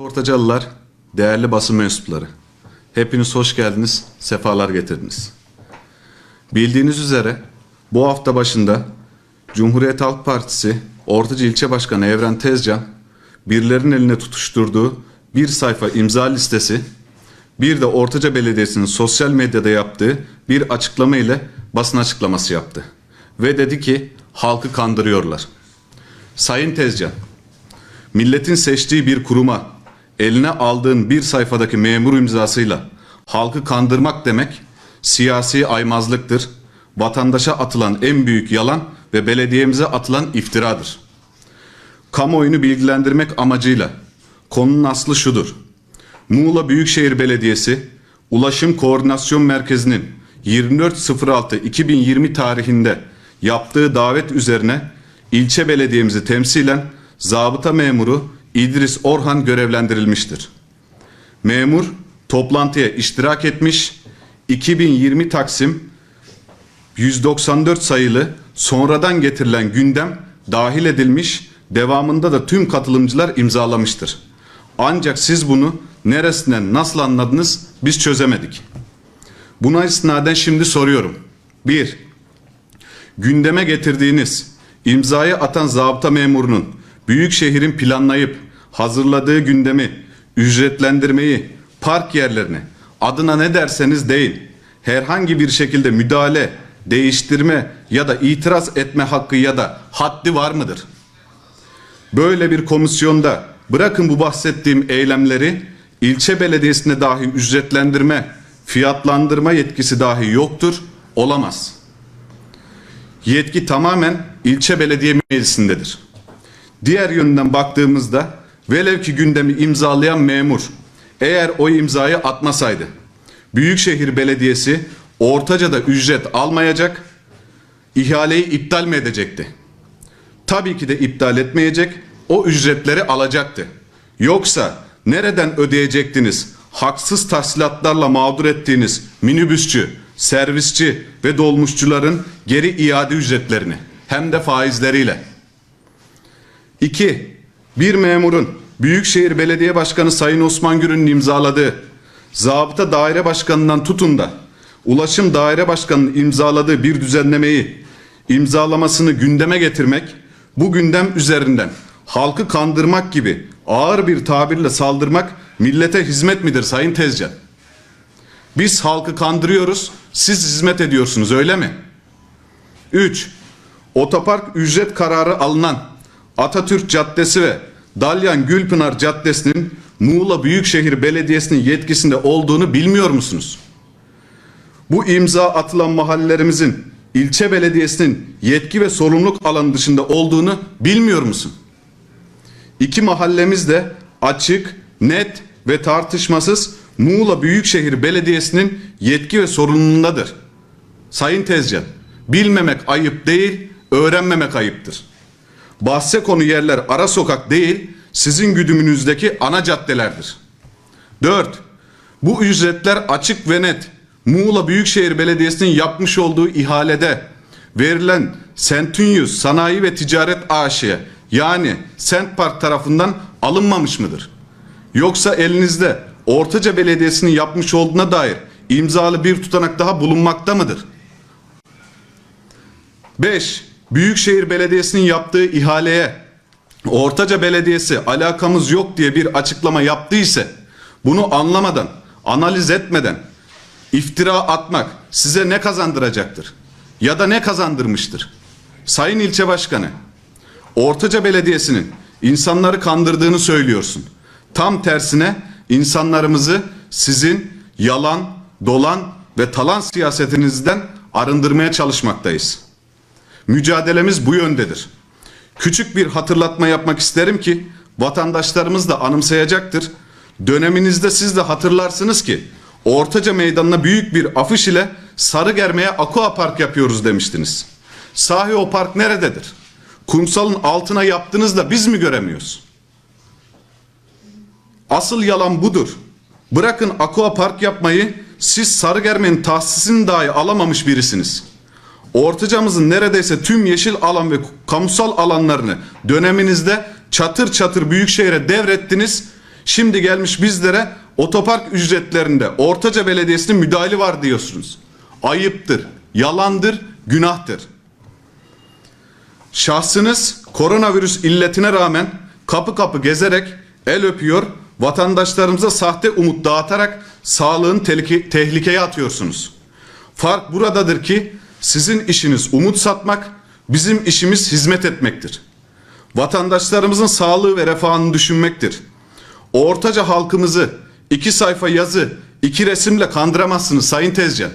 Ortacalılar, değerli basın mensupları. Hepiniz hoş geldiniz, sefalar getirdiniz. Bildiğiniz üzere bu hafta başında Cumhuriyet Halk Partisi Ortaca İlçe Başkanı Evren Tezcan birilerinin eline tutuşturduğu bir sayfa imza listesi bir de Ortaca Belediyesi'nin sosyal medyada yaptığı bir açıklama ile basın açıklaması yaptı. Ve dedi ki halkı kandırıyorlar. Sayın Tezcan, milletin seçtiği bir kuruma eline aldığın bir sayfadaki memur imzasıyla halkı kandırmak demek siyasi aymazlıktır. Vatandaşa atılan en büyük yalan ve belediyemize atılan iftiradır. Kamuoyunu bilgilendirmek amacıyla konunun aslı şudur. Muğla Büyükşehir Belediyesi Ulaşım Koordinasyon Merkezi'nin 24.06.2020 tarihinde yaptığı davet üzerine ilçe belediyemizi temsilen zabıta memuru İdris Orhan görevlendirilmiştir. Memur toplantıya iştirak etmiş, 2020 Taksim 194 sayılı sonradan getirilen gündem dahil edilmiş, devamında da tüm katılımcılar imzalamıştır. Ancak siz bunu neresinden nasıl anladınız biz çözemedik. Buna istinaden şimdi soruyorum. 1. Gündeme getirdiğiniz imzayı atan zabıta memurunun büyük şehrin planlayıp hazırladığı gündemi, ücretlendirmeyi, park yerlerini adına ne derseniz deyin herhangi bir şekilde müdahale, değiştirme ya da itiraz etme hakkı ya da haddi var mıdır? Böyle bir komisyonda bırakın bu bahsettiğim eylemleri ilçe belediyesine dahi ücretlendirme, fiyatlandırma yetkisi dahi yoktur, olamaz. Yetki tamamen ilçe belediye meclisindedir. Diğer yönden baktığımızda velev ki gündemi imzalayan memur eğer o imzayı atmasaydı Büyükşehir Belediyesi Ortaca'da ücret almayacak, ihaleyi iptal mi edecekti? Tabii ki de iptal etmeyecek, o ücretleri alacaktı. Yoksa nereden ödeyecektiniz? Haksız tahsilatlarla mağdur ettiğiniz minibüsçü, servisçi ve dolmuşçuların geri iade ücretlerini hem de faizleriyle. 2. Bir memurun Büyükşehir Belediye Başkanı Sayın Osman Gür'ün imzaladığı Zabıta Daire Başkanı'ndan tutun da Ulaşım Daire Başkanı'nın imzaladığı bir düzenlemeyi imzalamasını gündeme getirmek, bu gündem üzerinden halkı kandırmak gibi ağır bir tabirle saldırmak millete hizmet midir Sayın Tezcan? Biz halkı kandırıyoruz, siz hizmet ediyorsunuz öyle mi? 3. Otopark ücret kararı alınan Atatürk Caddesi ve Dalyan Gülpınar Caddesi'nin Muğla Büyükşehir Belediyesi'nin yetkisinde olduğunu bilmiyor musunuz? Bu imza atılan mahallelerimizin ilçe belediyesinin yetki ve sorumluluk alanı dışında olduğunu bilmiyor musun? İki mahallemiz de açık, net ve tartışmasız Muğla Büyükşehir Belediyesi'nin yetki ve sorumluluğundadır. Sayın Tezcan, bilmemek ayıp değil, öğrenmemek ayıptır. Bahse konu yerler ara sokak değil, sizin güdümünüzdeki ana caddelerdir. 4. Bu ücretler açık ve net. Muğla Büyükşehir Belediyesi'nin yapmış olduğu ihalede verilen Centunius Sanayi ve Ticaret AŞ'ye yani Sent Park tarafından alınmamış mıdır? Yoksa elinizde Ortaca Belediyesi'nin yapmış olduğuna dair imzalı bir tutanak daha bulunmakta mıdır? 5. Büyükşehir Belediyesi'nin yaptığı ihaleye Ortaca Belediyesi alakamız yok diye bir açıklama yaptıysa bunu anlamadan, analiz etmeden iftira atmak size ne kazandıracaktır? Ya da ne kazandırmıştır? Sayın İlçe Başkanı, Ortaca Belediyesi'nin insanları kandırdığını söylüyorsun. Tam tersine insanlarımızı sizin yalan, dolan ve talan siyasetinizden arındırmaya çalışmaktayız. Mücadelemiz bu yöndedir. Küçük bir hatırlatma yapmak isterim ki vatandaşlarımız da anımsayacaktır. Döneminizde siz de hatırlarsınız ki Ortaca Meydanı'na büyük bir afiş ile Sarıgerme'ye Aqua Park yapıyoruz demiştiniz. Sahi o park nerededir? Kumsalın altına yaptınız da biz mi göremiyoruz? Asıl yalan budur. Bırakın Aqua Park yapmayı siz Sarıgerme'nin tahsisini dahi alamamış birisiniz. Ortacamızın neredeyse tüm yeşil alan ve kamusal alanlarını döneminizde çatır çatır büyükşehire devrettiniz. Şimdi gelmiş bizlere otopark ücretlerinde Ortaca Belediyesi'nin müdahili var diyorsunuz. Ayıptır, yalandır, günahtır. Şahsınız koronavirüs illetine rağmen kapı kapı gezerek el öpüyor, vatandaşlarımıza sahte umut dağıtarak sağlığın tehlike- tehlikeye atıyorsunuz. Fark buradadır ki sizin işiniz umut satmak, bizim işimiz hizmet etmektir. Vatandaşlarımızın sağlığı ve refahını düşünmektir. Ortaca halkımızı iki sayfa yazı, iki resimle kandıramazsınız Sayın Tezcan.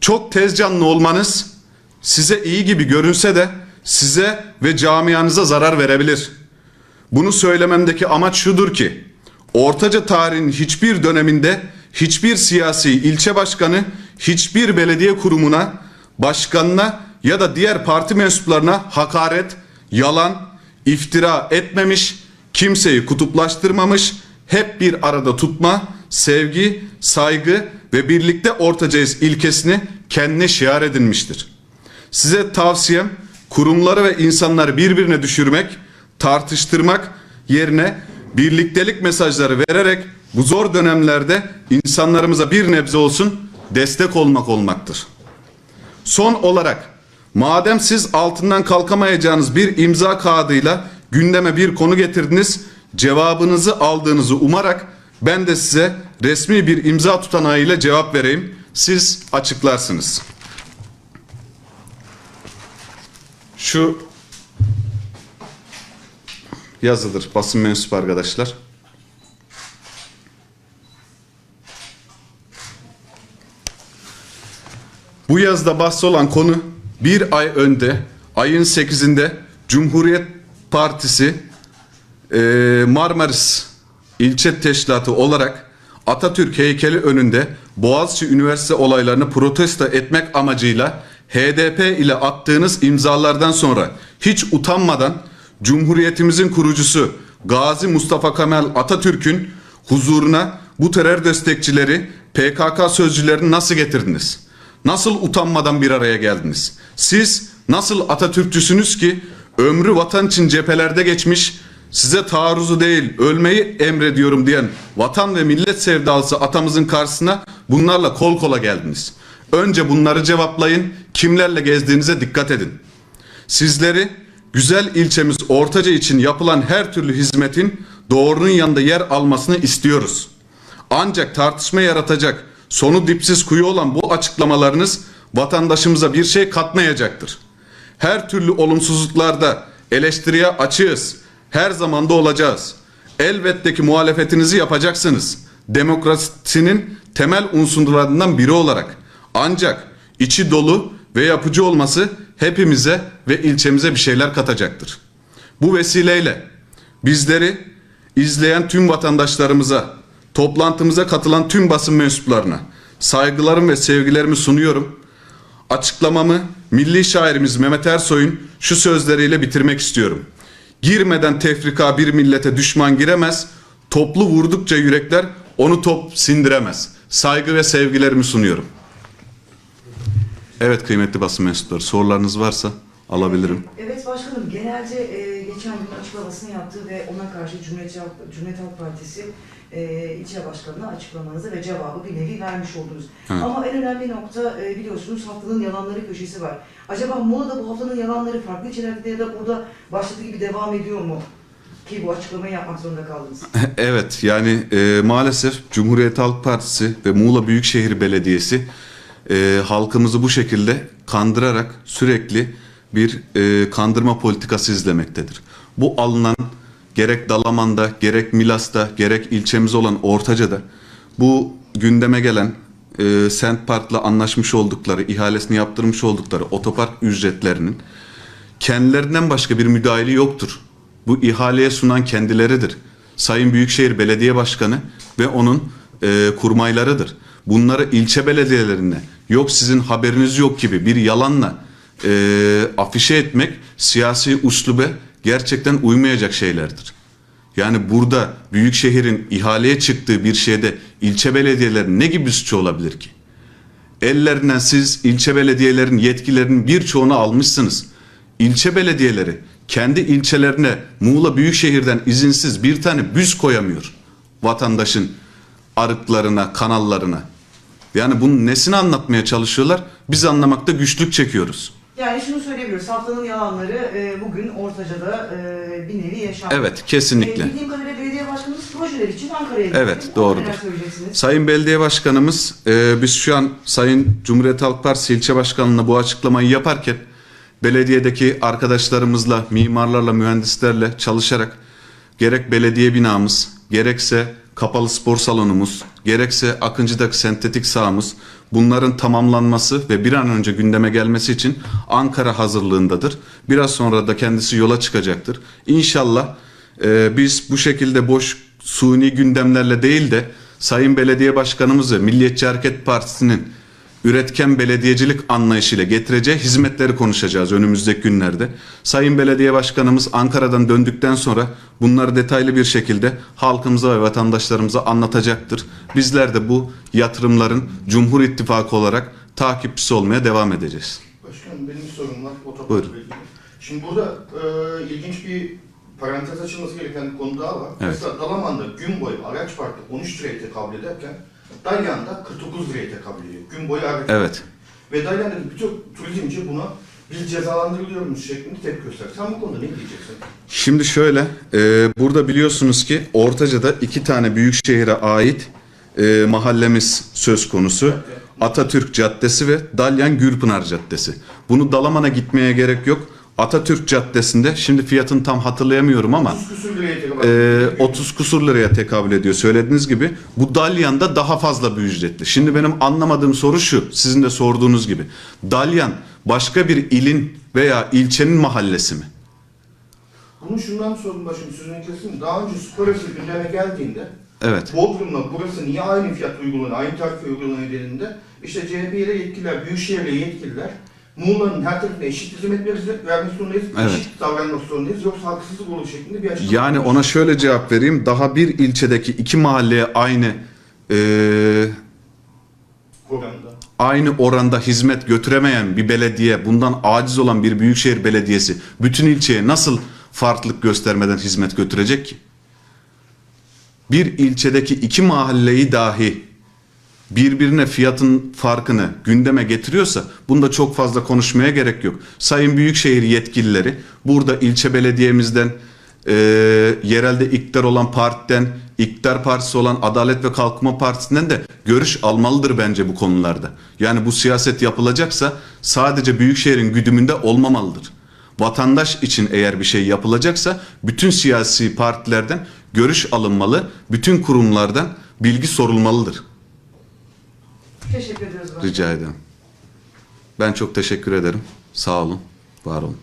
Çok tezcanlı olmanız size iyi gibi görünse de size ve camianıza zarar verebilir. Bunu söylememdeki amaç şudur ki Ortaca tarihin hiçbir döneminde hiçbir siyasi ilçe başkanı hiçbir belediye kurumuna, başkanına ya da diğer parti mensuplarına hakaret, yalan, iftira etmemiş, kimseyi kutuplaştırmamış, hep bir arada tutma, sevgi, saygı ve birlikte ortacayız ilkesini kendine şiar edinmiştir. Size tavsiyem kurumları ve insanları birbirine düşürmek, tartıştırmak yerine birliktelik mesajları vererek bu zor dönemlerde insanlarımıza bir nebze olsun destek olmak olmaktır. Son olarak madem siz altından kalkamayacağınız bir imza kağıdıyla gündeme bir konu getirdiniz, cevabınızı aldığınızı umarak ben de size resmi bir imza tutanağıyla cevap vereyim. Siz açıklarsınız. Şu yazıdır basın mensubu arkadaşlar. Bu yazda bahsi olan konu bir ay önde ayın 8'inde Cumhuriyet Partisi e, Marmaris İlçe Teşkilatı olarak Atatürk heykeli önünde Boğaziçi Üniversite olaylarını protesto etmek amacıyla HDP ile attığınız imzalardan sonra hiç utanmadan Cumhuriyetimizin kurucusu Gazi Mustafa Kemal Atatürk'ün huzuruna bu terör destekçileri PKK sözcülerini nasıl getirdiniz? Nasıl utanmadan bir araya geldiniz? Siz nasıl Atatürkçüsünüz ki ömrü vatan için cephelerde geçmiş, size taarruzu değil ölmeyi emrediyorum diyen vatan ve millet sevdalısı atamızın karşısına bunlarla kol kola geldiniz. Önce bunları cevaplayın, kimlerle gezdiğinize dikkat edin. Sizleri güzel ilçemiz Ortaca için yapılan her türlü hizmetin doğrunun yanında yer almasını istiyoruz. Ancak tartışma yaratacak, sonu dipsiz kuyu olan bu açıklamalarınız vatandaşımıza bir şey katmayacaktır. Her türlü olumsuzluklarda eleştiriye açığız. Her zaman da olacağız. Elbette ki muhalefetinizi yapacaksınız. Demokrasinin temel unsurlarından biri olarak. Ancak içi dolu ve yapıcı olması hepimize ve ilçemize bir şeyler katacaktır. Bu vesileyle bizleri izleyen tüm vatandaşlarımıza, toplantımıza katılan tüm basın mensuplarına saygılarım ve sevgilerimi sunuyorum. Açıklamamı milli şairimiz Mehmet Ersoy'un şu sözleriyle bitirmek istiyorum. Girmeden tefrika bir millete düşman giremez, toplu vurdukça yürekler onu top sindiremez. Saygı ve sevgilerimi sunuyorum. Evet kıymetli basın mensupları sorularınız varsa alabilirim. Evet başkanım genelde e, geçen gün açıklamasını yaptı ve ona karşı Cumhuriyet, Halk- Cumhuriyet Halk Partisi e, ilçe başkanına açıklamanızı ve cevabı bir nevi vermiş oldunuz. Evet. Ama en önemli nokta e, biliyorsunuz haftanın yalanları köşesi var. Acaba Muğla'da bu haftanın yalanları farklı ilçelerde ya da burada başladığı gibi devam ediyor mu? Ki bu açıklamayı yapmak zorunda kaldınız. Evet yani e, maalesef Cumhuriyet Halk Partisi ve Muğla Büyükşehir Belediyesi e, halkımızı bu şekilde kandırarak sürekli bir e, kandırma politikası izlemektedir. Bu alınan gerek Dalaman'da gerek Milas'ta gerek ilçemiz olan Ortaca'da bu gündeme gelen e, Sent Park'la anlaşmış oldukları, ihalesini yaptırmış oldukları otopark ücretlerinin kendilerinden başka bir müdahili yoktur. Bu ihaleye sunan kendileridir. Sayın Büyükşehir Belediye Başkanı ve onun e, kurmaylarıdır. Bunları ilçe belediyelerine yok sizin haberiniz yok gibi bir yalanla e, afişe etmek siyasi uslube gerçekten uymayacak şeylerdir. Yani burada Büyükşehir'in ihaleye çıktığı bir şeyde ilçe belediyelerinin ne gibi suçu olabilir ki? Ellerinden siz ilçe belediyelerin yetkilerinin birçoğunu almışsınız. İlçe belediyeleri kendi ilçelerine Muğla Büyükşehir'den izinsiz bir tane büz koyamıyor vatandaşın arıklarına, kanallarına. Yani bunun nesini anlatmaya çalışıyorlar? Biz anlamakta güçlük çekiyoruz. Yani şunu söyleyebiliyoruz. Haftanın yalanları e, bugün Ortaca'da e, bir nevi yaşandı. Evet, kesinlikle. E, bildiğim kadarıyla belediye başkanımız projeler için Ankara'ya gitti. Evet, doğrudur. Sayın Belediye Başkanımız, e, biz şu an Sayın Cumhuriyet Halk Partisi ilçe başkanlığına bu açıklamayı yaparken belediyedeki arkadaşlarımızla, mimarlarla, mühendislerle çalışarak gerek belediye binamız, gerekse kapalı spor salonumuz, gerekse Akıncı'daki sentetik sahamız bunların tamamlanması ve bir an önce gündeme gelmesi için Ankara hazırlığındadır. Biraz sonra da kendisi yola çıkacaktır. İnşallah e, biz bu şekilde boş suni gündemlerle değil de Sayın Belediye Başkanımız ve Milliyetçi Hareket Partisi'nin üretken belediyecilik anlayışıyla getireceği hizmetleri konuşacağız önümüzdeki günlerde. Sayın Belediye Başkanımız Ankara'dan döndükten sonra bunları detaylı bir şekilde halkımıza ve vatandaşlarımıza anlatacaktır. Bizler de bu yatırımların Cumhur İttifakı olarak takipçisi olmaya devam edeceğiz. Başkanım benim sorum var. Buyurun. Şimdi burada e, ilginç bir parantez açılması gereken bir konu daha var. Evet. Mesela Dalaman'da gün boyu araç parkı 13 liraya tekabül ederken Dalyan'da 49 liraya tekabül ediyor. Gün boyu araç Evet. Ve Dalyan'daki birçok turizmci buna biz cezalandırılıyoruz şeklinde tepki gösteriyor. Sen bu konuda ne diyeceksin? Şimdi şöyle, e, burada biliyorsunuz ki Ortaca'da iki tane büyük şehire ait e, mahallemiz söz konusu. Atatürk Caddesi ve Dalyan Gürpınar Caddesi. Bunu Dalaman'a gitmeye gerek yok. Atatürk Caddesi'nde, şimdi fiyatını tam hatırlayamıyorum ama 30 küsür liraya tekabül e, ediyor. 30 kusur liraya tekabül ediyor söylediğiniz gibi. Bu Dalyan'da daha fazla bir ücretli. Şimdi benim anlamadığım soru şu, sizin de sorduğunuz gibi. Dalyan başka bir ilin veya ilçenin mahallesi mi? Bunu şundan sordum başım sözünü kesin. Daha önce Sporası gündeme geldiğinde Evet. Bodrum'la burası niye aynı fiyat uygulanıyor, aynı tarif uygulanıyor dediğinde işte CHP'yle yetkililer, Büyükşehir'le yetkililer Muğla'nın her tarafına eşit hizmet ver- vermek zorundayız, Evet. eşit davranmak zorundayız yoksa haksızlık olur şeklinde bir açıklama. Yani ona şöyle cevap vereyim. Daha bir ilçedeki iki mahalleye aynı Oranda. aynı oranda hizmet götüremeyen bir belediye, bundan aciz olan bir büyükşehir belediyesi bütün ilçeye nasıl farklılık göstermeden hizmet götürecek ki? Bir ilçedeki iki mahalleyi dahi birbirine fiyatın farkını gündeme getiriyorsa bunda çok fazla konuşmaya gerek yok. Sayın Büyükşehir yetkilileri burada ilçe belediyemizden e, yerelde iktidar olan partiden, iktidar partisi olan Adalet ve Kalkınma Partisi'nden de görüş almalıdır bence bu konularda. Yani bu siyaset yapılacaksa sadece Büyükşehir'in güdümünde olmamalıdır. Vatandaş için eğer bir şey yapılacaksa bütün siyasi partilerden görüş alınmalı, bütün kurumlardan bilgi sorulmalıdır. Teşekkür ediyoruz. Rica ederim. Ben çok teşekkür ederim. Sağ olun, var olun.